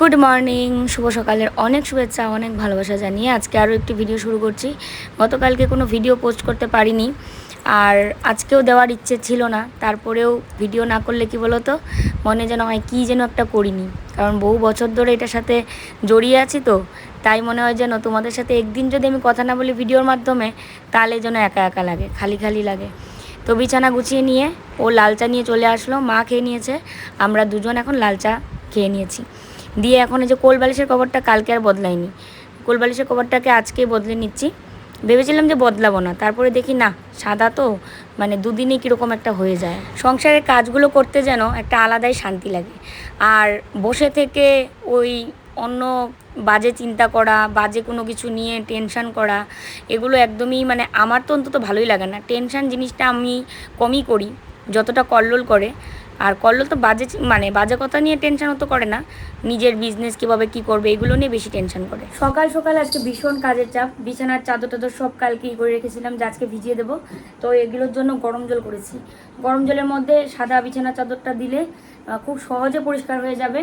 Good morning শুভ সকালের অনেক শুভেচ্ছা, অনেক ভালোবাসা জানিয়ে আজকে আরও একটি ভিডিও শুরু করছি। গতকালকে কোনো ভিডিও পোস্ট করতে পারিনি, আর আজকেও দেওয়ার ইচ্ছে ছিল না। তারপরেও ভিডিও না করলে কি বলো তো মনে যেন হয় কী যেন একটা করিনি। কারণ বহু বছর ধরে এটার সাথে জড়িয়ে আছি তো তাই মনে হয় যেন তোমাদের সাথে একদিন যদি আমি কথা না বলি ভিডিওর মাধ্যমে, তাহলে যেন একা একা লাগে, খালি খালি লাগে। তো বিছানা গুছিয়ে নিয়ে ও লাল চা নিয়ে চলে আসলো, মা খেয়ে নিয়েছে, আমরা দুজন এখন লাল চা খেয়ে নিয়েছি। দিয়ে এখন এই যে কোল বালিশের কভারটা কালকে আর বদলাইনি। কোল বালিশের কভারটাকে আজকেই বদলে নিচ্ছি। ভেবেছিলাম যে বদলাবো না, তারপরে দেখি না, সাদা তো মানে দুদিনে কীরকম একটা হয়ে যায়। সংসারের কাজগুলো করতে যেন একটা আলাদাই শান্তি লাগে। আর বসে থেকে ওই অন্য বাজে চিন্তা করা, বাজে কোনো কিছু নিয়ে টেনশান করা, এগুলো একদমই মানে আমার তো অন্তত ভালোই লাগে না। টেনশন জিনিসটা আমি কমই করি, যতটা কল্লোল করে। আর কল্লোল তো বাজে মানে বাজে কথা নিয়ে টেনশন অত করে না। নিজের বিজনেস কীভাবে কী করবে, এগুলো নিয়ে বেশি টেনশন করে। সকাল সকাল আজকে ভীষণ কাজের চাপ। বিছানার চাদর টাদর সব কালকেই করে রেখেছিলাম, যে আজকে ভিজিয়ে দেবো। তো এগুলোর জন্য গরম জল করেছি। গরম জলের মধ্যে সাদা বিছানার চাদরটা দিলে খুব সহজে পরিষ্কার হয়ে যাবে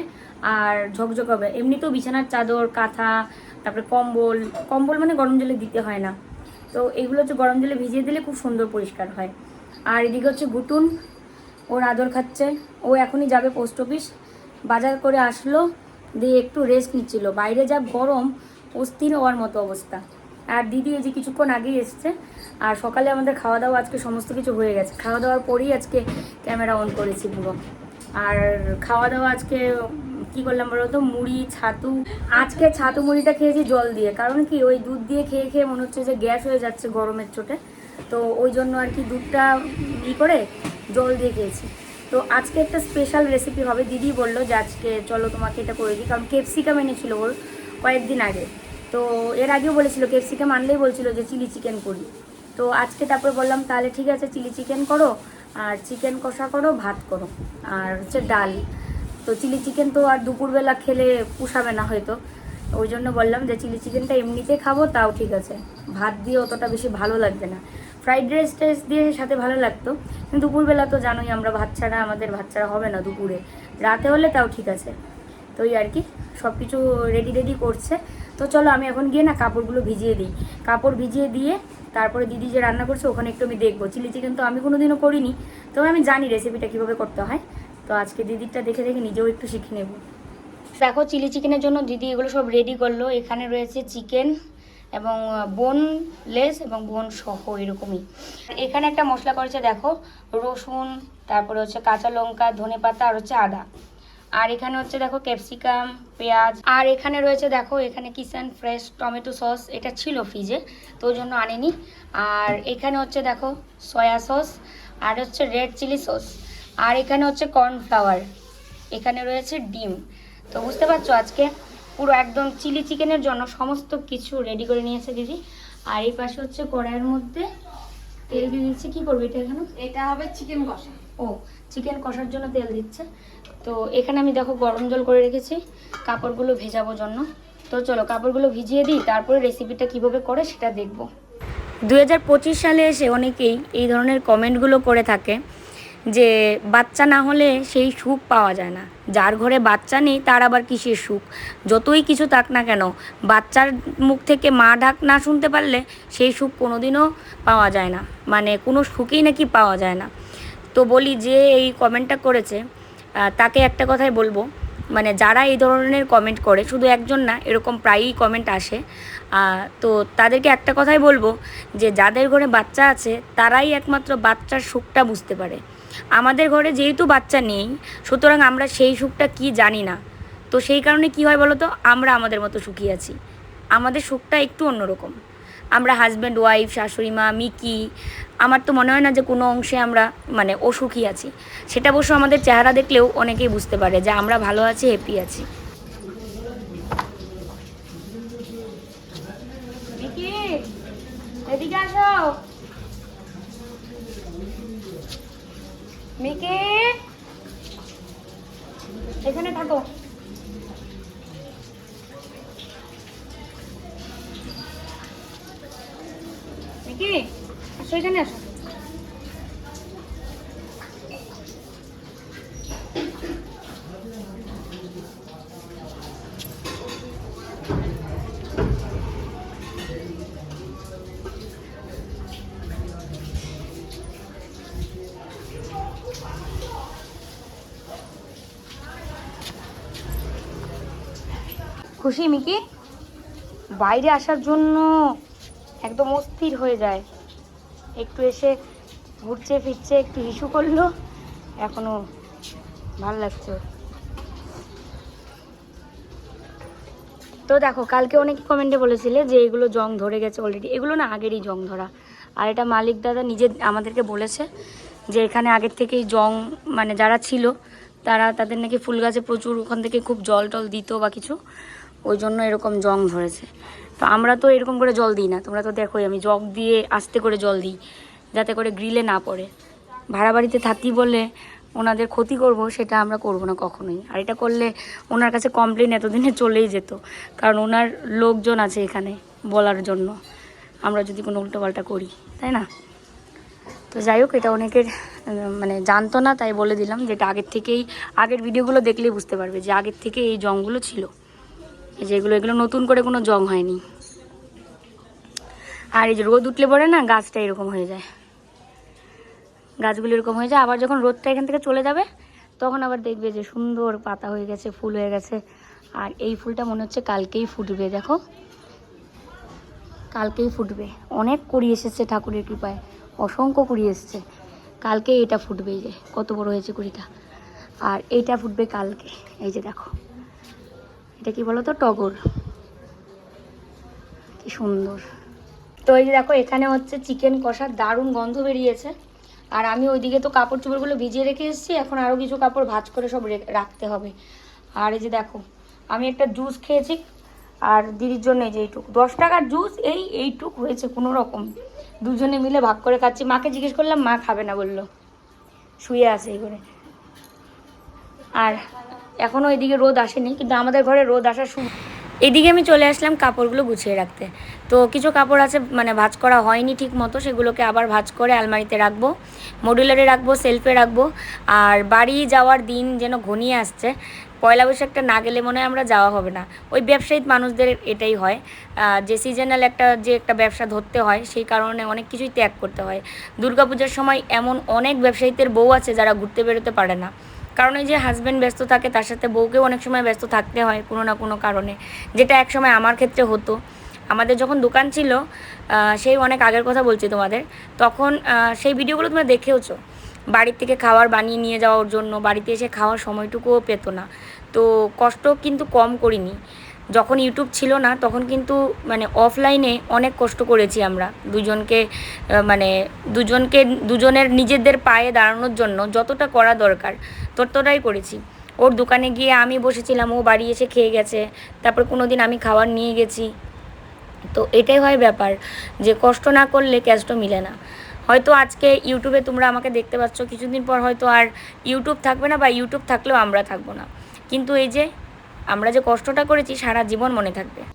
আর ঝকঝক হবে। এমনিতেও বিছানার চাদর, কাঁথা, তারপরে কম্বল কম্বল মানে গরম জলে দিতে হয় না। তো এগুলো হচ্ছে গরম জলে ভিজিয়ে দিলে খুব সুন্দর পরিষ্কার হয়। আর এদিকে হচ্ছে গুটুন, ওর আদর খাচ্ছে। ও এখনই যাবে পোস্ট অফিস। বাজার করে আসলো, দিয়ে একটু রেস্ট নিচ্ছিল। বাইরে যা গরম, অস্থির হওয়ার মতো অবস্থা। আর দিদি এই যে কিছুক্ষণ আগেই এসছে, আর সকালে আমাদের খাওয়া দাওয়া আজকে সমস্ত কিছু হয়ে গেছে। খাওয়া দাওয়ার পরেই আজকে ক্যামেরা অন করেছি পুরো। আর খাওয়া দাওয়া আজকে, কি করলাম বলো তো? মুড়ি, ছাতু। আজকে ছাতু মুড়িটা খেয়েছি জল দিয়ে। কারণ কি, ওই দুধ দিয়ে খেয়ে খেয়ে মনে হচ্ছে যে গ্যাস হয়ে যাচ্ছে গরমের চোটে। তো ওই জন্য আর কি দুধটা ই করে জল দিয়ে খেয়েছি। তো আজকে একটা স্পেশাল রেসিপি হবে। দিদি বলল যে আজকে চলো তোমাকে এটা করে দিই। কারণ ক্যাপসিকাম এনেছিল ওর কয়েকদিন আগে। তো এর আগেও বলেছিল ক্যাপসিকাম আনলেই বলছিল যে চিলি চিকেন করি। তো আজকে তারপরে বললাম, তাহলে ঠিক আছে চিলি চিকেন করো। আর চিকেন কষা করো, ভাত করো। আর হচ্ছে ডাল। তো চিলি চিকেন তো আর দুপুরবেলা খেলে পুষাবে না হয়তো। ওই জন্য বললাম যে চিলি চিকেনটা এমনিতে খাব, তাও ঠিক আছে। ভাত দিয়ে অতটা বেশি ভালো লাগবে না। ফ্রাইড রাইস টাইস দিয়ে সাথে ভালো লাগতো। কিন্তু দুপুরবেলা তো জানোই আমরা ভাত ছাড়া, আমাদের ভাত ছাড়া হবে না দুপুরে। রাতে হলে তাও ঠিক আছে। তো এই আর কি সব কিছু রেডি রেডি করছে। তো চলো আমি এখন গিয়ে না কাপড়গুলো ভিজিয়ে দিই। কাপড় ভিজিয়ে দিয়ে তারপরে দিদি যে রান্না করছে, ওখানে একটু আমি দেখব। চিলি চিকেন তো আমি কোনোদিনও করিনি, তবে আমি জানি রেসিপিটা কীভাবে করতে হয়। তো আজকে দিদিরটা দেখে দেখে নিজেও একটু শিখে নেব। দেখো, চিলি চিকেনের জন্য দিদি এগুলো সব রেডি করল। এখানে রয়েছে চিকেন এবং বোনলেস এবং বোন সহ এরকমই। এখানে একটা মশলা করেছে, দেখো, রসুন, তারপরে হচ্ছে কাঁচা লঙ্কা ধনে পাতা আর হচ্ছে আদা। আর এখানে হচ্ছে দেখো ক্যাপসিকাম পেঁয়াজ আর এখানে রয়েছে দেখো এখানে কিষান ফ্রেশ টমেটো সস এটা ছিল ফ্রিজে তো ওই জন্য আনেনি। আর এখানে হচ্ছে দেখো সয়া সস আর হচ্ছে রেড চিলি সস আর এখানে হচ্ছে কর্নফ্লাওয়ার এখানে রয়েছে ডিম। তো বুঝতে পারছ আজকে পুরো একদম চিলি চিকেনের জন্য সমস্ত কিছু রেডি করে নিয়েছে দিদি। আর এই পাশে হচ্ছে কড়াইয়ের মধ্যে তেল দিয়ে দিচ্ছে কি করবে এটা এখানে? এটা হবে চিকেন কষা। ও চিকেন কষার জন্য তেল দিচ্ছে। তো এখানে আমি দেখো গরম জল করে রেখেছি, কাপড়গুলো ভেজাবো জন্য। তো চলো কাপড়গুলো ভিজিয়ে দিই, তারপরে রেসিপিটা কীভাবে করে সেটা দেখব। দু হাজার পঁচিশ সালে এসে অনেকেই এই ধরনের কমেন্টগুলো করে থাকে যে, বাচ্চা না হলে সেই সুখ পাওয়া যায় না। যার ঘরে বাচ্চা নেই, তার আবার কিসের সুখ? যতই কিছু থাক না কেন, বাচ্চার মুখ থেকে মা ডাক না শুনতে পারলে সেই সুখ কোনোদিনও পাওয়া যায় না। মানে কোনো সুখেই নাকি পাওয়া যায় না। তো বলি যে এই কমেন্টটা করেছে তাকে একটা কথাই বলব। মানে যারা এই ধরনের কমেন্ট করে, শুধু একজন না, এরকম প্রায়ই কমেন্ট আসে। তো তাদেরকে একটা কথাই বলব যে, যাদের ঘরে বাচ্চা আছে, তারাই একমাত্র বাচ্চার সুখটা বুঝতে পারে। আমাদের ঘরে যেহেতু বাচ্চা নেই, সুতরাং আমরা সেই সুখটা কি জানি না। তো সেই কারণে কি হয় বলো তো আমরা আমাদের মতো সুখী আছি। আমাদের সুখটা একটু অন্যরকম। আমরা হাজব্যান্ড ওয়াইফ শাশুড়ি মা, মিকি, আমার তো মনে হয় না যে কোনো অংশে আমরা মানে অসুখী আছি। সেটা অবশ্য আমাদের চেহারা দেখলেও অনেকেই বুঝতে পারে যে আমরা ভালো আছি হ্যাপি আছি। এখানে থাকো। এখানে আসো। খুশি মিকি? বাইরে আসার জন্য একদম অস্থির হয়ে যায়। একটু এসে ঘুরছে ফিরছে, একটু ইস্যু করল, এখনও ভালো লাগছে। তো দেখো, কালকে অনেকে কমেন্টে বলেছিলে যে এগুলো জং ধরে গেছে অলরেডি এগুলো না আগেরই জং ধরা। আর এটা মালিক দাদা নিজে আমাদেরকে বলেছে যে এখানে আগের থেকেই জং মানে যারা ছিল, তারা তাদের নাকি ফুল গাছে প্রচুর ওখান থেকে খুব জল টল দিত বা কিছু। ওই জন্য এরকম জং ধরেছে। তো আমরা তো এরকম করে জল দিই না। তোমরা তো দেখোই, আমি জগ দিয়ে আস্তে করে জল দিই, যাতে করে গ্রিলে না পড়ে। ভাড়া বাড়িতে থাকি বলে ওনাদের ক্ষতি করব, সেটা আমরা করব না কখনোই। আর এটা করলে ওনার কাছে কমপ্লেন এতদিনে চলেই যেত, কারণ ওনার লোকজন আছে এখানে বলার জন্য। আমরা যদি কোনো উল্টোপাল্টা করি, তাই না? তো যাই হোক, এটা অনেকের মানে জানতো না, তাই বলে দিলাম যেটা আগের থেকেই, আগের ভিডিওগুলো দেখলেই বুঝতে পারবে যে আগের থেকে এই জংগুলো ছিল। এই যে এগুলো নতুন করে কোনো জং হয়নি। আর এই যে রোদ উঠলে পরে না গাছটা এরকম হয়ে যায়। গাছগুলো এরকম হয়ে যায়, আবার যখন রোদটা এখান থেকে চলে যাবে, তখন আবার দেখবে যে সুন্দর পাতা হয়ে গেছে, ফুল হয়ে গেছে। আর এই ফুলটা মনে হচ্ছে কালকেই ফুটবে, দেখো। কালকেই ফুটবে। অনেক কুড়ি এসেছে ঠাকুরের কৃপায়, অসংখ্য কুড়ি এসেছে। কালকে এটা ফুটবে এই যে, কত বড় হয়েছে কুড়িটা। আর এইটা ফুটবে কালকে, এই যে দেখো। এটা কি বলো তো টগর। কি সুন্দর। তো এই যে দেখো, এখানে হচ্ছে চিকেন কষার দারুণ গন্ধ বেরিয়েছে। আর আমি ওইদিকে তো কাপড় চোপড়গুলো ভিজিয়ে রেখে এসেছি, এখন আরও কিছু কাপড় ভাজ করে সব রাখতে হবে। আর এই যে দেখো, আমি একটা জুস খেয়েছি, আর দিদির জন্য এই যে এইটুক। দশ টাকার জুস এই এইটুক হয়েছে কোনো রকম। দুজনে মিলে ভাগ করে খাচ্ছি। মাকে জিজ্ঞেস করলাম, মা খাবে না? বলল। শুয়ে আছে এই করে আর এখনও এদিকে রোদ আসেনি, কিন্তু আমাদের ঘরে রোদ আসা শুরু এদিকে আমি চলে আসলাম কাপড়গুলো গুছিয়ে রাখতে। তো কিছু কাপড় আছে মানে ভাঁজ করা হয়নি ঠিক মতো, সেগুলোকে আবার ভাঁজ করে আলমারিতে রাখব। মডুলারে রাখব, সেলফে রাখব। আর বাড়ি যাওয়ার দিন যেন ঘনিয়ে আসছে, পয়লা বৈশাখটা না গেলে মনে হয় আমরা যাওয়া হবে না। ওই ব্যবসায়িক মানুষদের এটাই হয়। যে সিজনাল একটা, যে একটা ব্যবসা ধরতে হয়, সেই কারণে অনেক কিছুই ত্যাগ করতে হয়। দুর্গাপূজার সময় এমন অনেক ব্যবসায়ীদের বউ আছে যারা ঘুরতে বেরোতে পারে না। কারণ এই যে হাজব্যান্ড ব্যস্ত থাকে, তার সাথে বউকেও অনেক সময় ব্যস্ত থাকতে হয় কোনো না কোনো কারণে। যেটা এক সময় আমার ক্ষেত্রে হতো। আমাদের যখন দোকান ছিল সেই অনেক আগের কথা বলছি তোমাদের, তখন সেই ভিডিওগুলো তোমরা দেখেওছো? বাড়ির থেকে খাবার বানিয়ে নিয়ে যাওয়ার জন্য, বাড়িতে এসে খাওয়ার সময়টুকুও পেতো না। তো কষ্ট কিন্তু কম করিনি। যখন ইউটিউব ছিল না, তখন কিন্তু মানে অফলাইনে অনেক কষ্ট করেছি আমরা। দুজনকে মানে দুজনকে, দুজনের নিজেদের পায়ে দাঁড়ানোর জন্য যতটা করা দরকার ততটাই করেছি। ওর দোকানে গিয়ে আমি বসেছিলাম, ও বাড়ি এসে খেয়ে গেছে, তারপর কোনো দিন আমি খাবার নিয়ে গেছি। তো এটাই হয় ব্যাপার, যে কষ্ট না করলে ক্যাশটা মিলে না। হয়তো আজকে ইউটিউবে তোমরা আমাকে দেখতে পাচ্ছ, কিছুদিন পর হয়তো আর ইউটিউব থাকবে না বা ইউটিউব থাকলেও আমরা থাকব না। কিন্তু এই যে, আমরা যে কষ্টটা করেছি, সারা জীবন মনে থাকবে।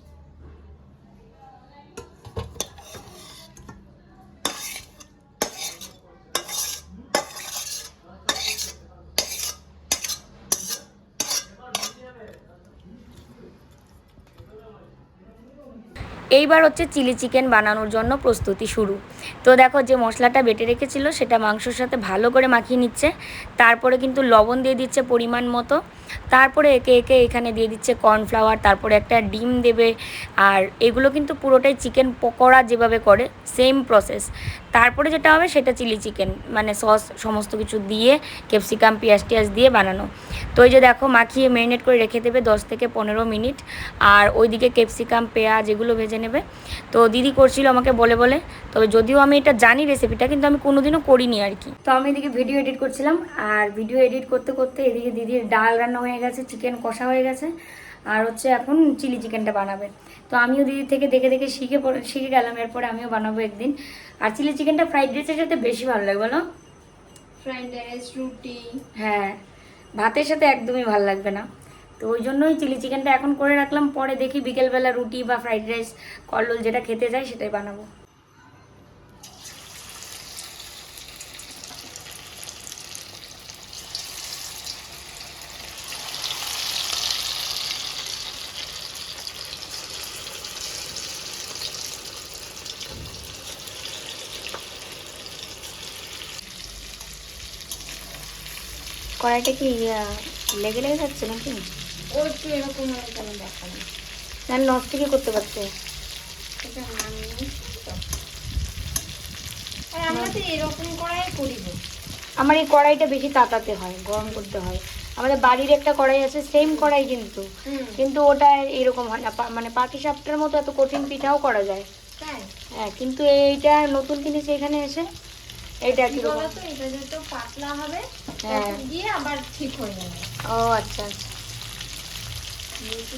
এইবার হচ্ছে চিলি চিকেন বানানোর জন্য প্রস্তুতি শুরু। তো দেখো যে মশলাটা বেটে রেখেছিল, সেটা মাংসর সাথে ভালো করে মাখিয়ে নিচ্ছে। তারপরে কিন্তু লবণ দিয়ে দিচ্ছে পরিমাণ মতো। তারপরে একে একে এখানে দিয়ে দিচ্ছে কর্নফ্লাওয়ার, তারপরে একটা ডিম দেবে। আর এগুলো কিন্তু পুরোটাই চিকেন পকোড়া যেভাবে করে সেম প্রসেস তারপরে যেটা হবে সেটা চিলি চিকেন মানে সস সমস্ত কিছু দিয়ে ক্যাপসিকাম পেঁয়াজ টিয়াজ দিয়ে বানানো। তো এই যে দেখো, মাখিয়ে ম্যারিনেট করে রেখে দেবে দশ থেকে পনেরো মিনিট। আর ওইদিকে ক্যাপসিকাম পেঁয়াজ এগুলো ভেজে নেবে। তো দিদি করছিল আমাকে বলে বলে। তবে যদিও আমি এটা জানি রেসিপিটা কিন্তু আমি কোনোদিনও করিনি আর কি। তো আমি এদিকে ভিডিও এডিট করছিলাম। আর ভিডিও এডিট করতে করতে এদিকে দিদির ডাল রান্না হয়ে গেছে চিকেন কষা হয়ে গেছে। আর হচ্ছে এখন চিলি চিকেনটা বানাবে। তো আমিও দিদির থেকে দেখে দেখে শিখে শিখে গেলাম এরপরে আমিও বানাবো একদিন। আর চিলি চিকেনটা ফ্রাইড রাইসের সাথে বেশি ভালো লাগে বলো? ফ্রাইড রাইস রুটি। হ্যাঁ ভাতের সাথে একদমই ভালো লাগবে না। তো ওই জন্যই চিলি চিকেনটা এখন করে রাখলাম পরে দেখি বিকেলবেলা রুটি বা ফ্রাইড রাইস কল্লোল যেটা খেতে যায় সেটাই বানাবো। কড়াইটা কি লেগে লেগে যাচ্ছে নাকি? ও একটু এরকম কেন দেখাবো না। নষ্ট করতে পারছে আমরা এরকম এই কড়াইটা বেশি তাতাতে হয় গরম করতে হয়। আমাদের বাড়ির একটা কড়াই আছে সেম কড়াই কিন্তু। কিন্তু ওটা এরকম হয় না মানে পাটি সাপটার মতো এত কঠিন পিঠাও করা যায়। হ্যাঁ কিন্তু এইটা নতুন জিনিস এখানে এসে। এটা কি পাতলা হবে দিয়ে আবার ঠিক হয়ে যাবে। ও আচ্ছা আচ্ছা। একটু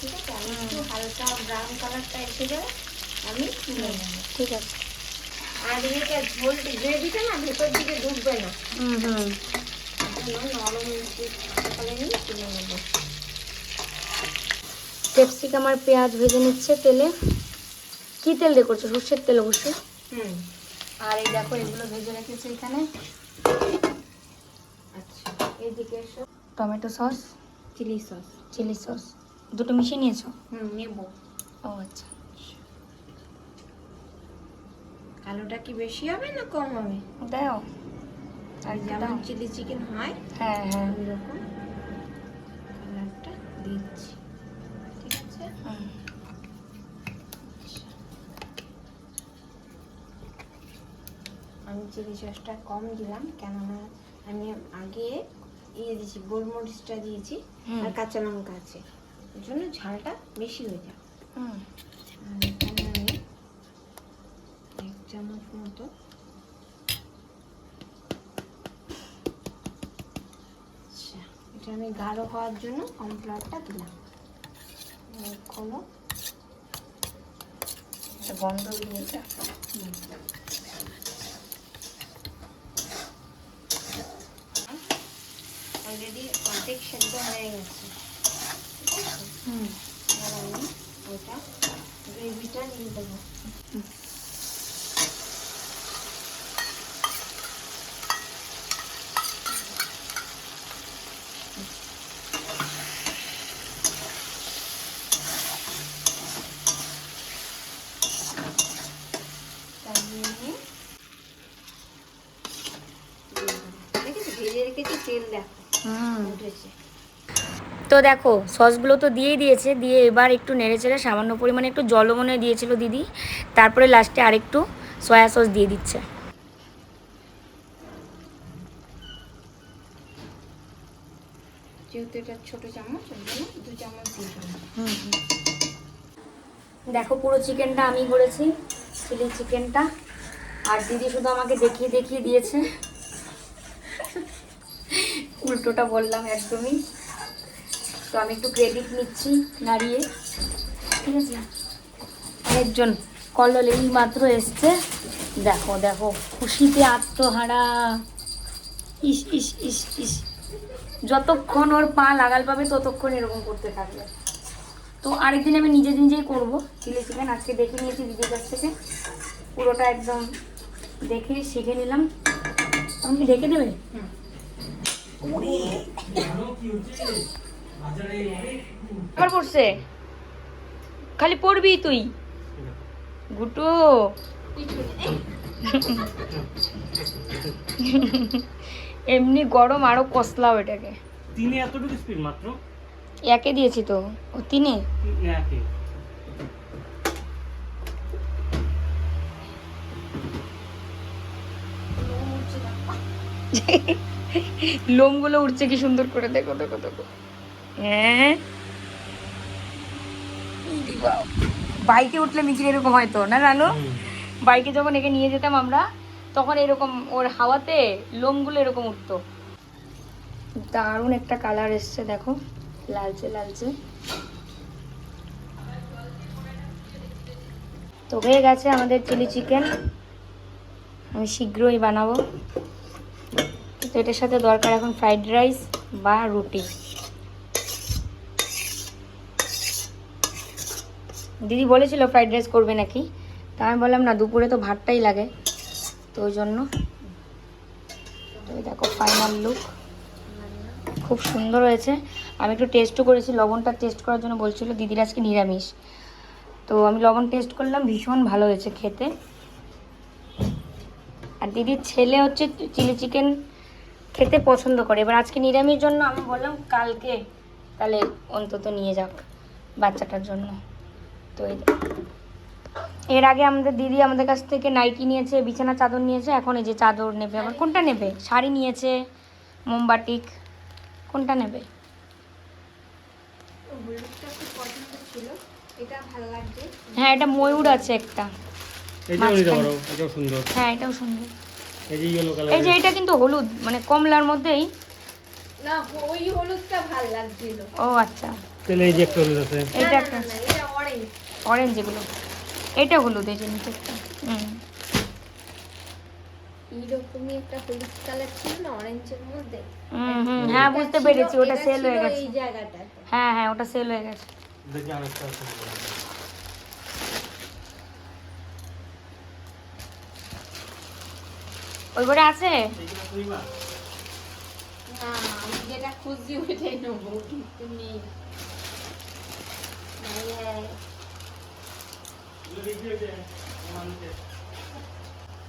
ঠিক আছে? আমি একটু হালকা ব্রাউন কালারটা এসে যাবে আমি তুলে নেব। ঠিক আছে। আর এদিকে ঝোল গ্রেভিটা না ভেতর দিকে ঢুকবে না। হুম হুম। নরম সকালে নিয়ে তুলে নেব। ক্যাপসিকাম আর পেঁয়াজ ভেজে নিচ্ছে তেলে। কি তেল দিয়ে করছ? সর্ষের তেল অবশ্যই। হুম। আর এই দেখো এগুলো ভেজে রেখেছে এখানে। আচ্ছা এদিকে এসো। Tomato sauce? Chilli sauce. Chilli sauce. দুটো মিশিয়ে নিয়েছো? হুম নেব। ও আচ্ছা। আলুটা কি বেশি হবে না কম হবে? দাও। আর যেমন চিলি চিকেন হয় হ্যাঁ হ্যাঁ। ওইরকম কালারটা দিচ্ছি। ঠিক আছে? আমি চিলি সসটা কম দিলাম কেননা আমি আগে ইয়ে দিয়েছি গোলমরিচটা দিয়েছি আর কাঁচা লঙ্কা আছে। ওই জন্য ঝালটা বেশি হয়ে যায় এখানে আমি এক চামচ মতো আচ্ছা এটা আমি গাঢ় হওয়ার জন্য কর্নফ্লাওয়ারটা দিলাম। খোলো একটা গন্ধ বেরিয়েছে? অলরেডি অর্ধেক সেদ্ধ হয়ে গেছে ঠিক আছে গ্রেভিটা দিয়ে দেবো। তেল দেখো উঠেছে তো দেখো সসগুলো তো দিয়েই দিয়েছে দিয়ে এবার একটু নেড়ে চেড়ে সামান্য পরিমাণে একটু জলও মনে দিয়েছিল দিদি। তারপরে লাস্টে আরেকটু সয়া সস দিয়ে দিচ্ছে। যেহেতু এটা ছোট চামচ দু চামচ দিয়ে দেখো পুরো চিকেনটা আমি করেছি চিলি চিকেনটা আর দিদি শুধু আমাকে দেখিয়ে দেখিয়ে দিয়েছে। উল্টোটা বললাম একদমই। তো আমি একটু ক্রেডিট নিচ্ছি নাড়িয়ে। ঠিক আছে? আরেকজন কল্লোল এই মাত্র এসছে। দেখো দেখো, খুশিতে আত্মহারা। ইস ইস ইস ইস। যতক্ষণ ওর পা লাগাল পাবে, ততক্ষণ এরকম করতে থাকবে। তো আরেকদিন আমি নিজে নিজেই করব। Chilli chicken? আজকে দেখে নিয়েছি দিদির কাছ থেকে। পুরোটা একদম দেখে শিখে নিলাম। তুমি কি ডেকে দেবে? হুম। পড়ছে। খালি পড়বি তুই। গুটু। এমনি গরম আরও কষলাও এটাকে। তিনে এতটুকু স্পিড মাত্র? একে দিয়েছি তো। ও তিনে একে। লোমগুলো উঠছে কি সুন্দর করে দেখো দেখো দেখো। হ্যাঁ। বাইকে উঠলে মিকির এরকম হয়তো না রানু? বাইকে যখন একে নিয়ে যেতাম আমরা তখন এরকম ওর হাওয়াতে লোমগুলো এরকম উঠতো। দারুণ একটা কালার এসছে দেখো। লালচে লালচে। তো হয়ে গেছে আমাদের চিলি চিকেন আমি শীঘ্রই বানাবো। তো এটার সাথে দরকার এখন ফ্রাইড রাইস বা রুটি। দিদি বলেছিল ফ্রাইড রাইস করবে নাকি, তা আমি বললাম, না, দুপুরে তো ভাতটাই লাগে। তো ওই জন্য দেখো ফাইনাল লুক খুব সুন্দর হয়েছে। আমি একটু টেস্টও করেছি, লবণটা টেস্ট করার জন্য বলছিল দিদির আজকে নিরামিষ। তো আমি লবণ টেস্ট করলাম, ভীষণ ভালো হয়েছে খেতে। আর দিদির ছেলে হচ্ছে চিলি চিকেন খেতে পছন্দ করে। এবার আজকে নিরামিষ জন্য আমি বললাম কালকে তাহলে অন্তত নিয়ে যাক বাচ্চাটার জন্য। তো এই এর আগে আমাদের দিদি আমাদের কাছ থেকে নাইটি নিয়েছে বিছানা চাদর নিয়েছে এখন এই যে চাদর নেবে। আবার কোনটা নেবে? শাড়ি নিয়েছে মোমবাটিক কোনটা নেবে? হলুদটা খুব পছন্দ ছিল এটা ভালো লাগছে। হ্যাঁ এটা ময়ূর আছে একটা। হ্যাঁ এটাও সুন্দর। এই যে ইয়েলো কালার এই যে এটা কিন্তু হলুদ মানে কমলার মধ্যেই। না ওই হলুদটা ভালো লাগছিল। ও আচ্ছা। তাহলে এই যে একটা হলুদ আছে। এটা একটা না এটা অরেঞ্জ অরেঞ্জ এগুলো। এটা হলুদ এই যে নিচেরটা। হুম। এইরকমই একটা হলুদ কালার ছিল না অরেঞ্জের মধ্যে? হুম হুম হ্যাঁ বুঝতে পেরেছি ওটা সেল হয়ে গেছে। এই হ্যাঁ হ্যাঁ ওটা সেল হয়ে গেছে। দেখি আরেকটা আছে। ওই ঘরে আছে? না আমি যেটা খুঁজছি ওইটাই নেব কিন্তু নেই।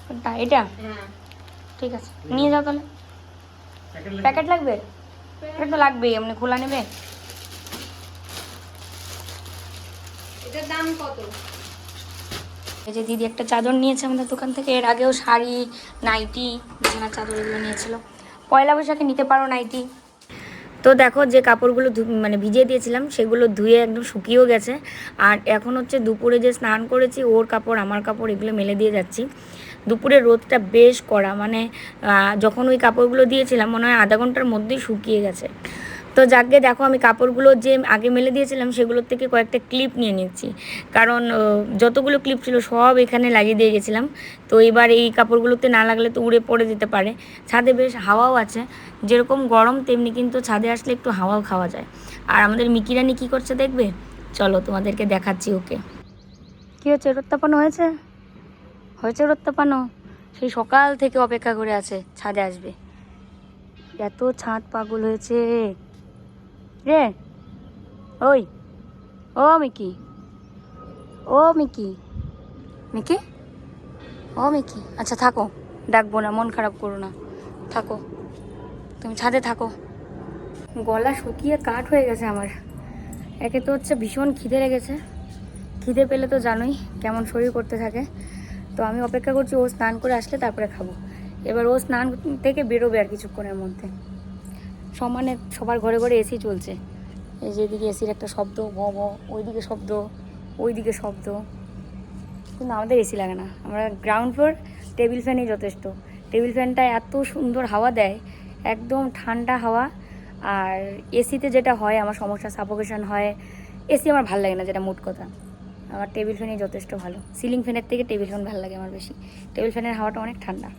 কোনটা এটা? হ্যাঁ। ঠিক আছে। নিয়ে যাও তাহলে। প্যাকেট লাগে প্যাকেট তো লাগবেই এমনি খোলা নেবে? এটার দাম কত? এই যে দিদি একটা চাদর নিয়েছে আমাদের দোকান থেকে। এর আগেও শাড়ি, নাইটি, বিছানার চাদর এগুলো নিয়েছিল। পয়লা বৈশাখে নিতে পারো নাইটি। তো দেখো যে কাপড়গুলো মানে ভিজিয়ে দিয়েছিলাম, সেগুলো ধুয়ে একদম শুকিয়েও গেছে। আর এখন হচ্ছে দুপুরে যে স্নান করেছি, ওর কাপড়, আমার কাপড়, এগুলো মেলে দিয়ে যাচ্ছি। দুপুরে রোদটা বেশ কড়া মানে যখন ওই কাপড়গুলো দিয়েছিলাম, মনে হয় আধা ঘণ্টার মধ্যেই শুকিয়ে গেছে। তো যাকে দেখো আমি কাপড়গুলো যে আগে মেলে দিয়েছিলাম সেগুলোর থেকে কয়েকটা ক্লিপ নিয়ে নিচ্ছি। কারণ যতগুলো ক্লিপ ছিল সব এখানে লাগিয়ে দিয়ে গেছিলাম। তো এবার এই কাপড়গুলোতে না লাগলে তো উড়ে পড়ে যেতে পারে। ছাদে বেশ হাওয়াও আছে। যেরকম গরম, তেমনি কিন্তু ছাদে আসলে একটু হাওয়াও খাওয়া যায়। আর আমাদের মিকিরানি কি করছে দেখবে? চলো তোমাদেরকে দেখাচ্ছি ওকে। কি হচ্ছে? রোদ হয়েছে? হয়েছে রোদ সেই সকাল থেকে অপেক্ষা করে আছে, ছাদে আসবে। এত ছাদ পাগল হয়েছে। রে। ওই, ও মিকি। ও মিকি। মিকি? ও মিকি। আচ্ছা থাকো। ডাকবো না, মন খারাপ করো না। থাকো। তুমি ছাদে থাকো। গলা শুকিয়ে কাঠ হয়ে গেছে আমার। একে তো হচ্ছে ভীষণ খিদে লেগেছে। খিদে পেলে তো জানোই কেমন শরীর করতে থাকে। তো আমি অপেক্ষা করছি ও স্নান করে আসলে তারপরে খাব। এবার ও স্নান থেকে বেরোবে আর কিছুক্ষণের মধ্যে। সমানে সবার ঘরে ঘরে এসি চলছে। এই যে এদিকে এসির একটা শব্দ ভ ওইদিকে শব্দ ওইদিকে শব্দ। কিন্তু আমাদের এসি লাগে না। আমরা গ্রাউন্ড ফ্লোর টেবিল ফ্যানই যথেষ্ট। টেবিল ফ্যানটা এত সুন্দর হাওয়া দেয়, একদম ঠান্ডা হাওয়া। আর এসিতে যেটা হয়, আমার সমস্যা সাফোকেশন হয়। এসি আমার ভালো লাগে না, যেটা মোট কথা। আমার টেবিল ফ্যানই যথেষ্ট ভালো। সিলিং ফ্যানের থেকে টেবিল ফ্যান ভালো লাগে আমার বেশি। টেবিল ফ্যানের হাওয়াটা অনেক ঠান্ডা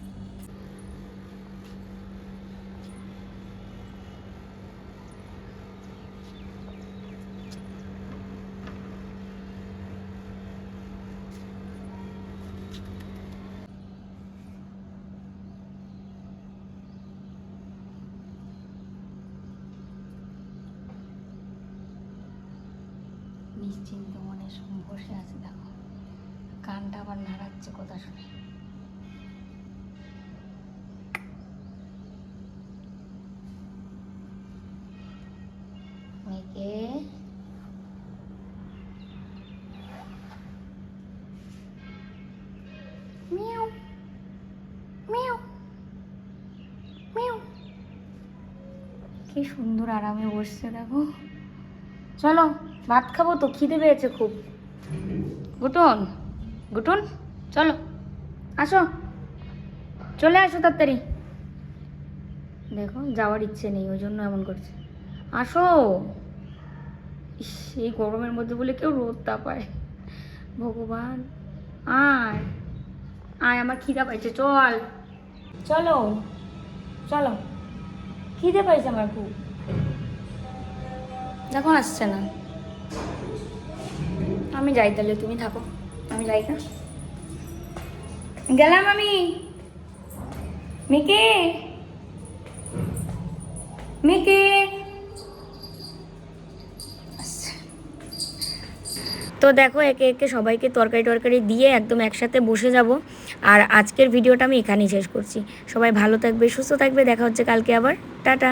নিশ্চিন্ত মনে সব বসে আছে দেখো কানটা আবার নাড়াচ্ছে কথা শুনে মেয়েকে মিয়াও মিয়াও মিয়াও কি সুন্দর আরামে বসছে, দেখো। চলো, ভাত খাব তো, খিদে পেয়েছে খুব। গুটন গুটন, চলো, আসো। চলে আসো তাড়াতাড়ি। দেখো, যাওয়ার ইচ্ছে নেই, ওই জন্য এমন করছে। আসো। এই গরমের মধ্যে বলে কেউ রোদ তাপায় ভগবান, আয় আয়, আমার খিদা পাইছে, চল। চলো চলো। খিদে পাইছে আমার খুব। দেখো আসছে না। আমি যাই তাহলে, তুমি থাকো। আমি যাই না। গেলাম আমি। মিকে মিকে আসছে। তো তো দেখো একে একে সবাইকে তরকারি টরকারি দিয়ে একদম একসাথে বসে যাব। আর আজকের ভিডিওটা আমি এখানেই শেষ করছি। সবাই ভালো থাকবে, সুস্থ থাকবে, দেখা হচ্ছে কালকে আবার। টাটা।